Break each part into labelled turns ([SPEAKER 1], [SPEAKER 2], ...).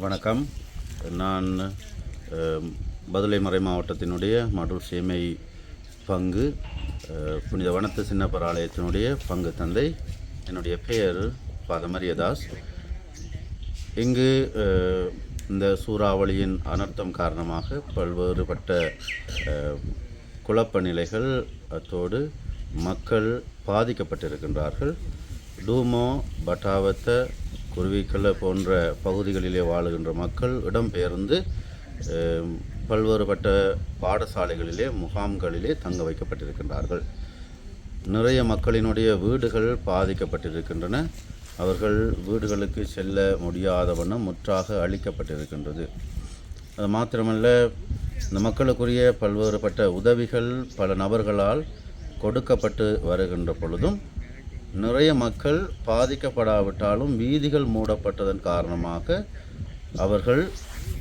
[SPEAKER 1] வணக்கம். நான் பதுளை மறை மாவட்டத்தினுடைய மடூர் சேமை பங்கு புனித வனத்து சின்னப்பர் ஆலயத்தினுடைய பங்கு தந்தை என்னுடைய பெயர் பாதமரியதாஸ் இங்கு இந்த சூறாவளியின் அனர்த்தம் காரணமாக பல்வேறுபட்ட குழப்ப நிலைகள் அத்தோடு மக்கள் பாதிக்கப்பட்டிருக்கின்றார்கள். டூமோ பட்டாவத்த குருவிக்கலை போன்ற பகுதிகளிலே வாழுகின்ற மக்கள் இடம்பெயர்ந்து பல்வேறுபட்ட பாடசாலைகளிலே முகாம்களிலே தங்க வைக்கப்பட்டிருக்கின்றார்கள். நிறைய மக்களினுடைய வீடுகள் பாதிக்கப்பட்டிருக்கின்றன. அவர்கள் வீடுகளுக்கு செல்ல முடியாத வண்ணம் முற்றாக அளிக்கப்பட்டிருக்கின்றது அது மாத்திரமல்ல இந்த மக்களுக்குரிய பல்வேறுபட்ட உதவிகள் பல நபர்களால் கொடுக்கப்பட்டு வருகின்ற பொழுதும் நிறைய மக்கள் பாதிக்கப்படாவிட்டாலும் வீதிகள் மூடப்பட்டதன் காரணமாக அவர்கள்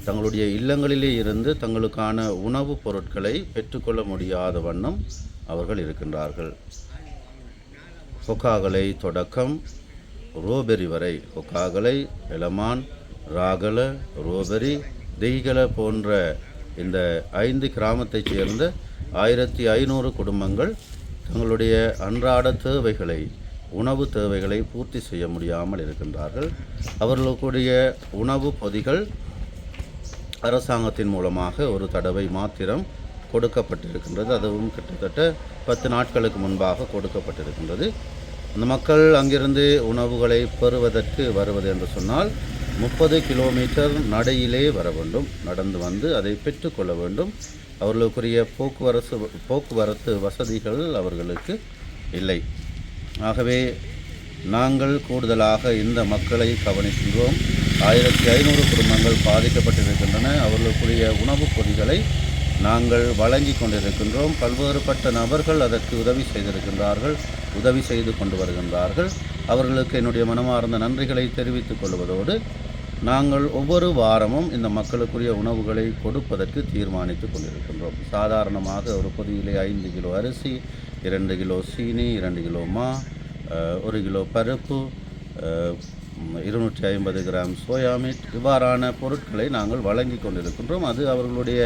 [SPEAKER 1] தங்களுடைய இல்லங்களிலே இருந்து தங்களுக்கான உணவுப் பொருட்களை பெற்றுக்கொள்ள முடியாத வண்ணம் அவர்கள் இருக்கின்றார்கள். ஹொக்காகலை தொடக்கம் ரோபெரி வரை. ஹொக்காகலை எலமான் ராகல ரோபெரி தெய்கல போன்ற இந்த ஐந்து கிராமத்தைச் சேர்ந்த ஆயிரத்தி ஐநூறு குடும்பங்கள் தங்களுடைய அன்றாட தேவைகளை உணவு தேவைகளை பூர்த்தி செய்ய முடியாமல் இருக்கின்றார்கள். அவர்களுக்குரிய உணவு பொதிகள் அரசாங்கத்தின் மூலமாக ஒரு தடவை மாத்திரம் கொடுக்கப்பட்டிருக்கின்றது. அதுவும் கிட்டத்தட்ட பத்து நாட்களுக்கு முன்பாக கொடுக்கப்பட்டிருக்கின்றது. அந்த மக்கள் அங்கிருந்து உணவுகளை பெறுவதற்கு வருவது என்று சொன்னால் முப்பது கிலோமீட்டர் நடையிலே வர வேண்டும். நடந்து வந்து அதை பெற்றுக்கொள்ள வேண்டும். அவர்களுக்குரிய போக்குவரத்து போக்குவரத்து வசதிகள் அவர்களுக்கு இல்லை. ஆகவே நாங்கள் கூடுதலாக இந்த மக்களை கவனிக்கின்றோம். ஆயிரத்தி ஐநூறு குடும்பங்கள் பாதிக்கப்பட்டிருக்கின்றன. அவர்களுக்குரிய உணவுப் பொதிகளை நாங்கள் வழங்கி கொண்டிருக்கின்றோம். பல்வேறுபட்ட நபர்கள் அதற்கு உதவி செய்திருக்கின்றார்கள் உதவி செய்து கொண்டு வருகின்றார்கள். அவர்களுக்கு என்னுடைய மனமார்ந்த நன்றிகளை தெரிவித்துக் கொள்வதோடு நாங்கள் ஒவ்வொரு வாரமும் இந்த மக்களுக்குரிய உணவுகளை கொடுப்பதற்கு தீர்மானித்து கொண்டிருக்கின்றோம். சாதாரணமாக ஒரு பொதியிலே ஐந்து கிலோ அரிசி இரண்டு கிலோ சீனி இரண்டு கிலோ மா ஒரு கிலோ பருப்பு இருநூற்றி ஐம்பது கிராம் சோயாமீட் இவ்வாறான பொருட்களை நாங்கள் வழங்கி கொண்டிருக்கின்றோம். அது அவர்களுடைய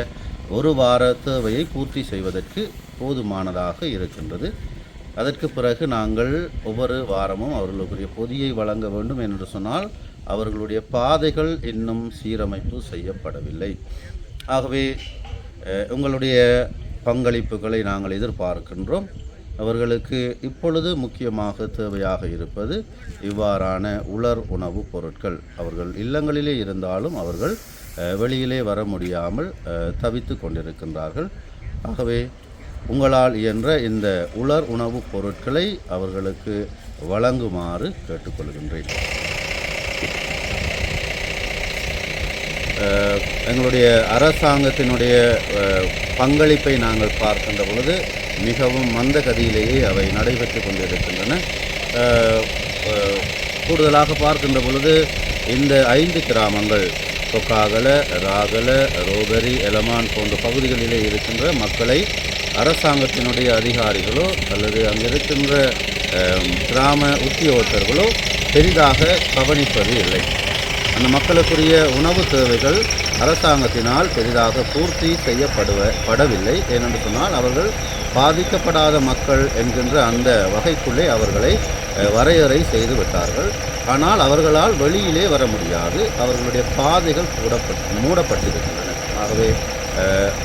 [SPEAKER 1] ஒரு வார தேவையை பூர்த்தி செய்வதற்கு போதுமானதாக இருக்கின்றது. அதற்கு பிறகு நாங்கள் ஒவ்வொரு வாரமும் அவர்களுக்குரிய பொதியை வழங்க வேண்டும் என்று சொன்னால் அவர்களுடைய பாதைகள் இன்னும் சீரமைப்பு செய்யப்படவில்லை. ஆகவே உங்களுடைய பங்களிப்புகளை நாங்கள் எதிர்பார்க்கின்றோம். அவர்களுக்கு இப்பொழுது முக்கியமாக தேவையாக இருப்பது இவ்வாறான உலர் உணவுப் பொருட்கள். அவர்கள் இல்லங்களிலே இருந்தாலும் அவர்கள் வெளியிலே வர முடியாமல் தவித்து கொண்டிருக்கின்றார்கள். ஆகவே உங்களால் இயன்ற இந்த உலர் உணவுப் பொருட்களை அவர்களுக்கு வழங்குமாறு கேட்டுக்கொள்கின்றேன். எங்களுடைய அரசாங்கத்தினுடைய பங்களிப்பை நாங்கள் பார்க்கின்ற பொழுது மிகவும் மந்த கதியிலேயே அவை நடைபெற்று கொண்டிருக்கின்றன. கூடுதலாக பார்க்கின்ற பொழுது இந்த ஐந்து கிராமங்கள் கொக்காகல ராகல ரோபரி எலமான் போன்ற பகுதிகளிலே இருக்கின்ற மக்களை அரசாங்கத்தினுடைய அதிகாரிகளோ அல்லது அங்கிருக்கின்ற கிராம உத்தியோகத்தர்களோ பெரிதாக கவனிப்பது இல்லை. அந்த மக்களுக்குரிய உணவு தேவைகள் அரசாங்கத்தினால் பெரிதாக பூர்த்தி செய்யப்படுவ படவில்லை. ஏனென்று சொன்னால் அவர்கள் பாதிக்கப்படாத மக்கள் என்கின்ற அந்த வகைக்குள்ளே அவர்களை வரையறை செய்து விட்டார்கள். ஆனால் அவர்களால் வெளியிலே வர முடியாது. அவர்களுடைய பாதைகள் மூடப்பட்டு மூடப்பட்டிருக்கின்றன. ஆகவே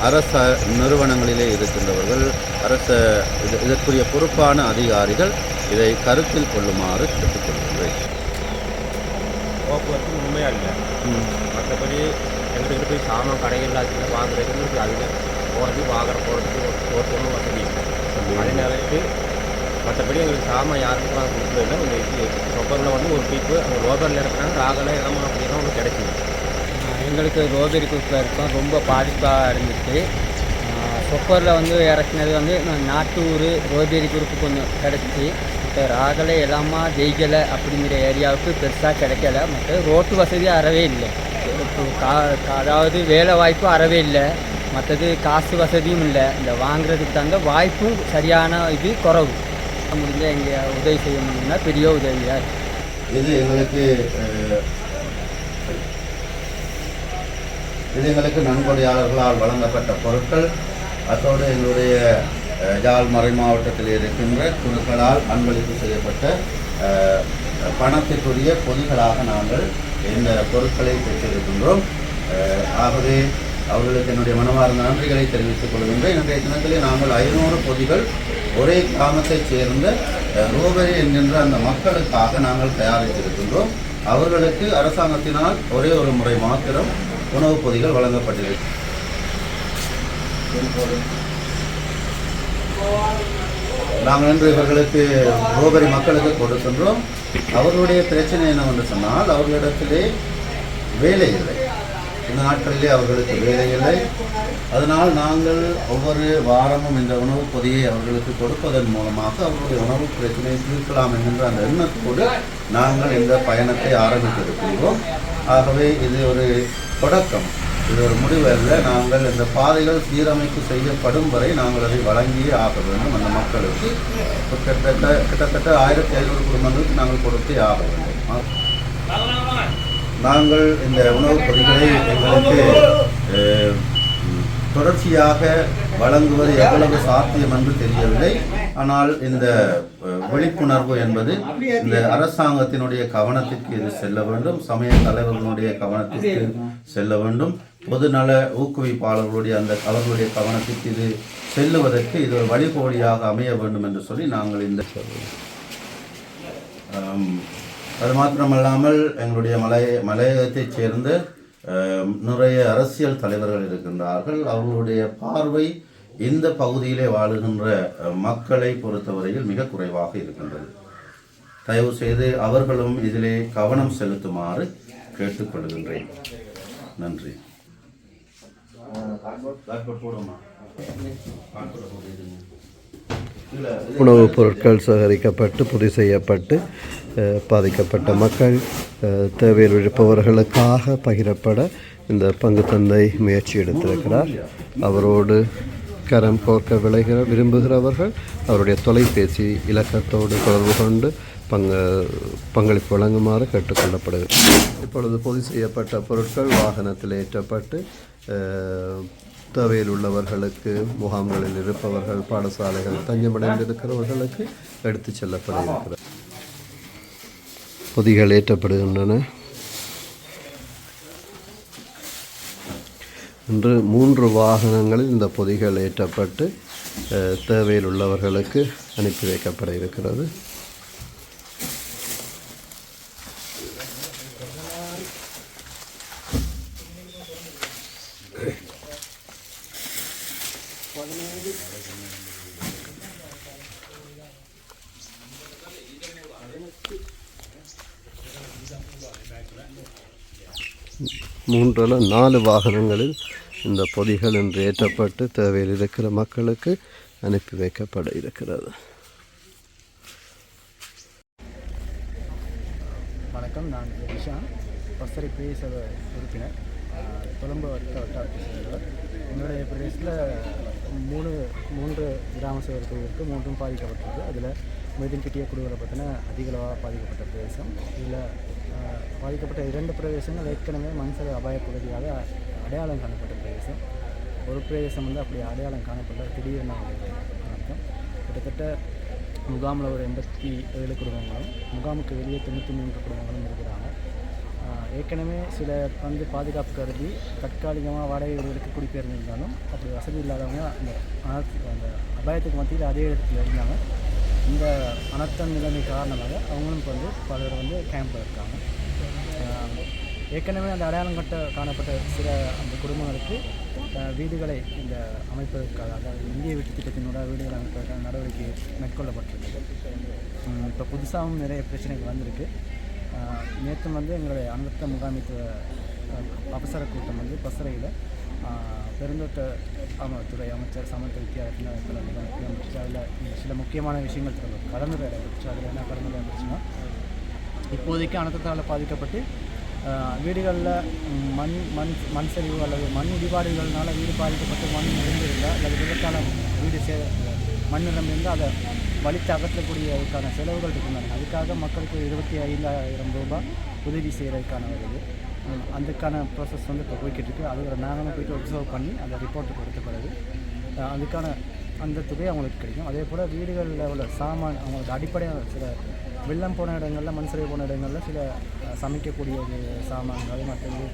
[SPEAKER 1] அரச நிறுவனங்களிலே இருக்கின்றவர்கள் அரச இது இதற்குரிய பொறுப்பான அதிகாரிகள் இதை கருத்தில் கொள்ளுமாறு கேட்டுக்கொள்கிறேன்
[SPEAKER 2] போக்குவரத்து உண்மையாக இல்லை. மற்றபடி எங்களுக்கு போய் சாமான் கடைகள் அதில் வாங்குறதுக்கு அதில் போகிறது வாங்குற போகிறதுக்கு ஒருத்தவங்க வசதி இல்லை. அதே நேரத்துக்கு மற்றபடி எங்களுக்கு சாமான் யாருக்கும் வாங்க கொடுக்கல இது சொப்பரில் வந்து ஒரு பீப்பு அங்கே ரோபரில் இருக்கிறாங்க ராகல இடமா அப்படின்னா ஒன்று கிடைச்சிது
[SPEAKER 3] எங்களுக்கு ரோபரி குரூப்பில் இருக்கோம் ரொம்ப பாதிப்பாக இருந்துச்சு. சொப்பரில் வந்து இறக்குனது வந்து நான் நாட்டூர் ரோபேரி குரூப்பு கொஞ்சம் கிடச்சி. மற்ற ராகலை எல்லாமா ஜெயிக்கலை அப்படிங்கிற ஏரியாவுக்கு பெருசாக கிடைக்கல. மற்ற ரோட்டு வசதி அறவே இல்லை. இப்போ கா அதாவது வேலை வாய்ப்பு அறவே இல்லை. மற்றது காசு வசதியும் இல்லை. இந்த வாங்குறதுக்கு தகுந்த வாய்ப்பும் சரியான இது குறவு. முடிஞ்ச எங்கள் உதவி செய்ய முடியும்னா பெரிய உதவியாக இருக்குது
[SPEAKER 1] இது எங்களுக்கு இது எங்களுக்கு நன்கொடையாளர்களால் வழங்கப்பட்ட பொருட்கள். அதோடு எங்களுடைய ஜால்மறை மறை மாவட்டத்தில் இருக்கின்ற குழுக்களால் அன்பளிப்பு செய்யப்பட்ட பணத்திற்குரிய பொதிகளாக நாங்கள் இந்த பொருட்களை பெற்றிருக்கின்றோம். ஆகவே அவர்களுக்கு என்னுடைய மனமார்ந்த நன்றிகளை தெரிவித்துக் கொள்கின்றேன். இன்றைய தினத்திலே நாங்கள் ஐநூறு பொதிகள் ஒரே கிராமத்தைச் சேர்ந்த அஹ், ரோபரி என்கின்ற அந்த மக்களுக்காக நாங்கள் தயாரித்திருக்கின்றோம். அவர்களுக்கு அரசாங்கத்தினால் ஒரே ஒரு முறை மாத்திரம் உணவுப் பொதிகள் வழங்கப்பட்டிருக்கு நாங்கள் இன்று இவர்களுக்கு ரோபரி மக்களுக்கு கொடுக்கின்றோம் அவர்களுடைய பிரச்சனை என்னவென்று சொன்னால் அவர்களிடத்திலே வேலை இல்லை. இந்த நாட்களிலே அவர்களுக்கு வேலை இல்லை. அதனால் நாங்கள் ஒவ்வொரு வாரமும் இந்த உணவுப் பொதியை அவர்களுக்கு கொடுப்பதன் மூலமாக அவர்களுடைய உணவு பிரச்சனையை தீர்க்கலாம் என்கின்ற அந்த எண்ணத்தோடு நாங்கள் இந்த பயணத்தை ஆரம்பித்திருக்கின்றோம். ஆகவே இது ஒரு தொடக்கம். இது ஒரு முடிவு அல்ல. நாங்கள் இந்த பாதைகள் சீரமைப்பு செய்யப்படும் வரை நாங்கள் அதை வழங்கியே ஆக வேண்டும் அந்த மக்களுக்கு. கிட்டத்தட்ட கிட்டத்தட்ட ஆயிரத்தி ஐநூறு குடும்பங்களுக்கு நாங்கள் கொடுத்தே ஆக வேண்டும். நாங்கள் இந்த உணவுப் பொருட்களை எங்களுக்கு தொடர்ச்சியாக வழங்குவது எவ்வளவு சாத்தியம் என்று தெரியவில்லை. ஆனால் இந்த விழிப்புணர்வு என்பது இந்த அரசாங்கத்தினுடைய கவனத்திற்கு இது செல்ல வேண்டும். சமய தலைவர்களுடைய கவனத்திற்கு செல்ல வேண்டும். பொதுநல ஊக்குவிப்பாளர்களுடைய அந்த அவர்களுடைய கவனத்திற்கு இது செல்லுவதற்கு இது ஒரு வழிகோலியாக அமைய வேண்டும் என்று சொல்லி நாங்கள் இந்த அது மாத்திரமல்லாமல் எங்களுடைய மலைய மலையகத்தைச் சேர்ந்த நிறைய அரசியல் தலைவர்கள் இருக்கின்றார்கள். அவர்களுடைய பார்வை இந்த பகுதியிலே வாழுகின்ற மக்களை பொறுத்தவரையில் மிக குறைவாக இருக்கின்றது. தயவு செய்து அவர்களும் இதிலே கவனம் செலுத்துமாறு கேட்டுக்கொள்கின்றேன். நன்றி.
[SPEAKER 4] உணவுப் பொருட்கள் சேகரிக்கப்பட்டு பொதி செய்யப்பட்டு பாதிக்கப்பட்ட மக்கள் தேவையில் விழுப்பவர்களுக்காக பகிரப்பட இந்த பங்கு தந்தை முயற்சி எடுத்திருக்கிறார். அவரோடு கரம் கோர்க்க விளைகிற விரும்புகிறவர்கள் அவருடைய தொலைபேசி இலக்கத்தோடு தொடர்பு கொண்டு பங்கு பங்களிப்பு வழங்குமாறு கேட்டுக்கொள்ளப்படுகிறது. இப்பொழுது பொது செய்யப்பட்ட பொருட்கள் வாகனத்தில் ஏற்றப்பட்டு தேவையில் உள்ளவர்களுக்கு முகாம்களில் இருப்பவர்கள் பாடசாலைகள் தஞ்சமடைந்திருக்கிறவர்களுக்கு எடுத்துச் செல்லப்பட இருக்கிறது. பொதிகள் ஏற்றப்படுகின்றன. இன்று மூன்று வாகனங்களில் இந்த பொதிகள் ஏற்றப்பட்டு தேவையில் உள்ளவர்களுக்கு அனுப்பி வைக்கப்பட இருக்கிறது. மூன்றல நாலு வாகனங்களில் இந்த பொதிகள் இன்று ஏற்றப்பட்டு தேவையில் இருக்கிற மக்களுக்கு அனுப்பி வைக்கப்பட இருக்கிறது.
[SPEAKER 5] வணக்கம் நான் விஷான் பசரி பிரதேச உறுப்பினர் ஆஹ், கொழும்பு வட்ட வட்டாரத்தை சேர்ந்தவர். எங்களுடைய பிரதேசத்தில் மூணு மூன்று கிராம சேவை இருக்குது மூன்றும் பாதிக்கப்பட்டிருக்கு. அதில் மைதன் கிட்டிய குழுவில் பார்த்தீங்கன்னா அதிகளவாக பாதிக்கப்பட்ட பிரதேசம். இதில் பாதிக்கப்பட்ட இரண்டு பிரதேசங்கள் ஏற்கனவே மண்சர அபாய பகுதியாக அடையாளம் காணப்பட்ட பிரதேசம். ஒரு பிரதேசம் வந்து அப்படி அடையாளம் காணப்பட்ட திடீர்னு அர்த்தம். கிட்டத்தட்ட முகாமில் ஒரு எண்பத்தி ஏழு குடும்பங்களும் முகாமுக்கு வெளியே தொண்ணூற்றி மூன்று குடும்பங்களும் இருக்கிறாங்க. ஏற்கனவே சில வந்து பாதுகாப்பு கருதி தற்காலிகமாக வாடகை வீடுகளுக்கு குடிபெயர்ந்திருந்தாலும் அப்படி வசதி இல்லாதவங்க அந்த அந்த அபாயத்துக்கு மத்தியில் அதே இடத்துல இருந்தாங்க. இந்த அனர்த்த நிலைமை காரணமாக அவங்களும் இப்போ வந்து பலர் வந்து கேம்பில் இருக்காங்க. ஏற்கனவே அந்த அடையாளம் கட்ட காணப்பட்ட சில அந்த குடும்பங்களுக்கு வீடுகளை இந்த அமைப்பதற்காக அதாவது இந்திய வீட்டு திட்டத்தினோட வீடுகளை அமைப்பதற்கான நடவடிக்கை மேற்கொள்ளப்பட்டிருக்குது. இப்போ புதுசாகவும் நிறைய பிரச்சனைகள் வந்திருக்கு. நேற்று வந்து எங்களுடைய அனர்த்த முகாமித்துவ அவசர கூட்டம் வந்து பசறையில் பெருந்தோட்ட ஆமாம் துறை அமைச்சர் சமத்த வித்தியாசத்தில் அதில் சில முக்கியமான விஷயங்கள் தொடர்பு கலந்துரை இடம்பெற்று அதில் என்ன கலந்துரை இடம்பெற்றுன்னா இப்போதைக்கு அனர்த்தத்தால் பாதிக்கப்பட்டு வீடுகளில் மண் மண் மண் சரிவு அல்லது மண் இடிபாடுகள்னால வீடு பாதிக்கப்பட்டு மண் நிரம்பியிருந்தால் அல்லது விபத்தால் வீடு சே மண் நிரம்பியிருந்தால் அதை வலித்து அகற்றக்கூடியதுக்கான செலவுகள் இருக்கின்றன அதுக்காக மக்களுக்கு இருபத்தி ஐந்தாயிரம் ரூபாய் உதவி செய்கிறதுக்கான வருது அதுக்கான ப்ராசஸ் வந்து இப்போ போய்கிட்டு அது நாங்களும் போயிட்டு ஒப்சர்வ் பண்ணி அந்த ரிப்போர்ட் கொடுத்த பிறகு அதுக்கான அந்த தொகை அவங்களுக்கு கிடைக்கும். அதே போல் வீடுகளில் உள்ள சாமான் அவங்களுக்கு அடிப்படையான சில வெள்ளம் போன இடங்களில் மண் சரிவு போன இடங்களில் சில சமைக்கக்கூடிய ஒரு சாமான்கள் மற்றது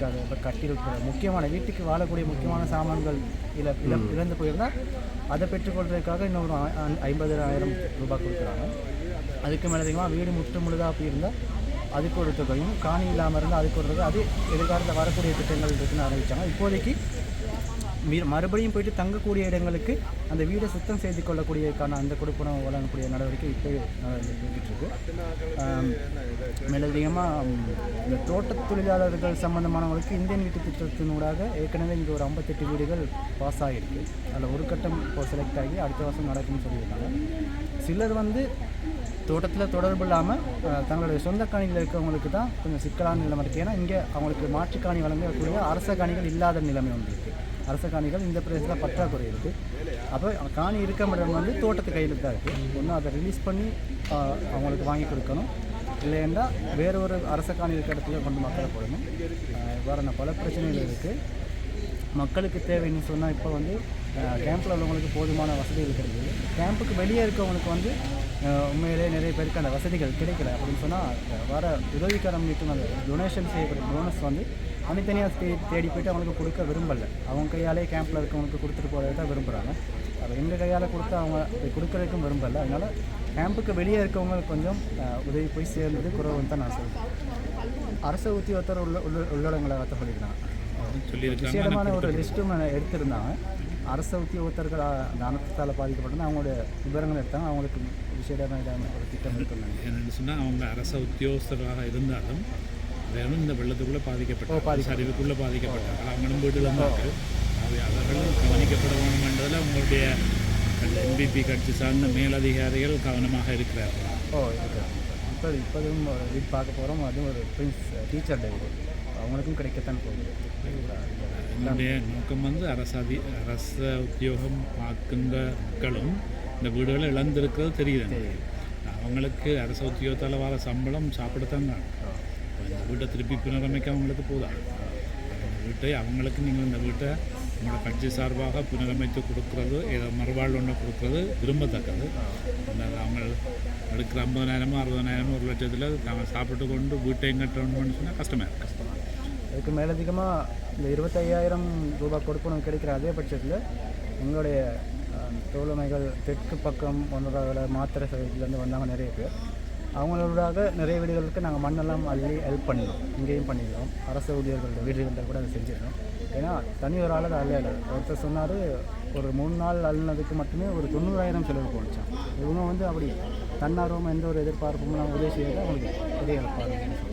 [SPEAKER 5] க- இப்போ கட்டியிருக்கிற முக்கியமான வீட்டுக்கு வாழக்கூடிய முக்கியமான சாமான்கள் இல இழ- இழந்து போயிருந்தால் அதை பெற்றுக்கொள்றதுக்காக இன்னொரு ஐம்பதாயிரம் ரூபாய் கொடுக்குறாங்க. அதுக்கு மேலே அதிகமாக வீடு முற்று முழுதாக போயிருந்தால் அதுக்கு ஒரு தொகையும் காணி இல்லாமல் இருந்தால் அதுக்கு ஒரு தொகை அது எதிர்காலத்தில் வரக்கூடிய திட்டங்கள் இருக்குன்னு ஆரம்பித்தாங்க இப்போதைக்கு மறுபடியும் போயிட்டு தங்கக்கூடிய இடங்களுக்கு அந்த வீடை சுத்தம் செய்து கொள்ளக்கூடியதுக்கான அந்த கொடுப்பணம் வழங்கக்கூடிய நடவடிக்கை இப்போ இருக்கு மேலதிகமாக இந்த தோட்டத் தொழிலாளர்கள் சம்பந்தமானவங்களுக்கு இந்தியன் வீட்டு திட்டத்தினூடாக ஏற்கனவே இங்கே ஒரு ஐம்பத்தெட்டு வீடுகள் பாஸ் ஆகிருக்கு அதில் ஒரு கட்டம் இப்போ செலக்ட் ஆகி அடுத்த வருஷம் நடக்கும்னு சொல்லியிருக்காங்க. சிலர் வந்து தோட்டத்தில் தொடர்பு இல்லாமல் தங்களுடைய சொந்த காணியில் இருக்கிறவங்களுக்கு தான் கொஞ்சம் சிக்கலான நிலைமை இருக்குது ஏன்னா இங்கே அவங்களுக்கு மாற்றுக் காணி வழங்கக்கூடிய அரச காணிகள் இல்லாத நிலைமை ஒன்று இருக்குது அரச காணிகள் இந்த பிரதேசத்தில் பற்றாக்குறை இருக்குது அப்போ காணி இருக்க இடம் வந்து தோட்டத்து கையில் தான் இருக்குது ஒன்று அதை ரிலீஸ் பண்ணி அவங்களுக்கு வாங்கி கொடுக்கணும். இல்லைன்னா வேறு ஒரு அரச காணி இருக்கிற இடத்துல கொண்டு மக்களை போடணும். வேறு பல பிரச்சனைகள் இருக்குது மக்களுக்கு தேவைன்னு சொன்னால் இப்போ வந்து கேம்பில் உள்ளவங்களுக்கு போதுமான வசதிகள் கிடைக்குது கேம்புக்கு வெளியே இருக்கவங்களுக்கு வந்து உண்மையிலே நிறைய பேருக்கு அந்த வசதிகள் கிடைக்கல அப்படின்னு சொன்னால் வர உதவிக்கரம் மீட்டும் அந்த டொனேஷன் செய்யக்கூடிய போனஸ் வந்து தனித்தனியாக தே தேடி போயிட்டு அவங்களுக்கு கொடுக்க விரும்பலை. அவங்க கையாலே கேம்பில் இருக்கவங்களுக்கு கொடுத்துட்டு போகிறத தான் விரும்புகிறாங்க அப்போ எங்கள் கையால் கொடுத்து அவங்க அதை கொடுக்கறதுக்கும் விரும்பலை. அதனால் கேம்புக்கு வெளியே இருக்கவங்களுக்கு கொஞ்சம் உதவி போய் சேர்ந்தது குறைவுன்னு தான் நான் சொல்லுவேன் அரசு உத்தியோகத்தர் உள்ள உள்ள உள்ளடங்களை சொல்லியிருக்காங்க. விசேடமான ஒரு லிஸ்ட்டும் எடுத்திருந்தாங்க. அரசு உத்தியோகத்தர்கள் அந்த அனர்த்தத்தால் பாதிக்கப்பட்டது அவங்களோட விவரங்கள் எடுத்தாங்க. அவங்களுக்கு விசேடமான ஒரு திட்டம் இருக்குன்னாங்க
[SPEAKER 6] என்னென்னு சொன்னால் அவங்க அரச உத்தியோகஸ்தராக இருந்தாலும் வேணும் இந்த வெள்ளத்துக்குள்ளே பாதிக்கப்பட்டாங்க சரிவுக்குள்ளே பாதிக்கப்பட்டாங்க அவங்களும் வீட்டில் இருந்தார்கள் அவை அவர்களும் கவனிக்கப்பட வேணுமென்றதில் உங்களுடைய என்பிபி கட்சி சார்ந்த மேலதிகாரிகள் கவனமாக இருக்கிறார்கள்
[SPEAKER 5] ஓ இருக்கிறாங்க இப்போ இப்போதும் பார்க்க போகிறோம் அதுவும் ஒரு பிரின்ஸ் டீச்சர் டே அவங்களுக்கும் கிடைக்கத்தான் போகுது
[SPEAKER 6] என்னுடைய நோக்கம் வந்து அரசாதி அரச உத்தியோகம் பார்க்கின்ற மக்களும் இந்த வீடுகளை இழந்திருக்கிறது தெரியுது அவங்களுக்கு அரசு உத்தியோகத்தால் வர சம்பளம் சாப்பிடத்தான் தான் இந்த வீட்டை திருப்பி புனரமைக்க அவங்களுக்கு போதா இந்த வீட்டை அவங்களுக்கு நீங்கள் இந்த வீட்டை உங்களோட கட்சி சார்பாக புனரமைத்து கொடுக்குறது ஏதோ மறுவாழ்வு ஒன்று கொடுக்குறது விரும்பத்தக்கது. அவங்க எடுக்கிற ஐம்பதனாயிரமோ அறுபதனாயிரமோ ஒரு லட்சத்தில் நாங்கள் சாப்பிட்டு கொண்டு வீட்டையும் கட்டணும்னு சொன்னால் கஷ்டமாக இருக்கு.
[SPEAKER 5] அதுக்கு மேலதிகமாக இந்த இருபத்தையாயிரம் ரூபாய் கொடுக்கணும் கிடைக்கிற அதே பட்சத்தில் எங்களுடைய தோழமைகள் தெற்கு பக்கம் ஒன்றரை மாத்திரை சதவீதத்துலேருந்து வந்தாங்க நிறைய பேர். அவங்களோடாக நிறைய வீடுகளுக்கு நாங்கள் மண்ணெல்லாம் அள்ளி ஹெல்ப் பண்ணிடுவோம் இங்கேயும் பண்ணிடுவோம் அரசு ஊழியர்களோட வீடுகளில் கூட அதை செஞ்சிடணும் ஏன்னா தனி ஒரு ஆள் அதை அல்ல ஒருத்தர் சொன்னார் ஒரு மூணு நாள் அள்ளினதுக்கு மட்டுமே ஒரு தொண்ணூறாயிரம் செலவு போச்சான் இவங்க வந்து அப்படி தன்னார்வமாக எந்த ஒரு எதிர்பார்ப்பும் உதவி செய்யறது அவங்களுக்கு பெரிய ஹெல்ப்பாக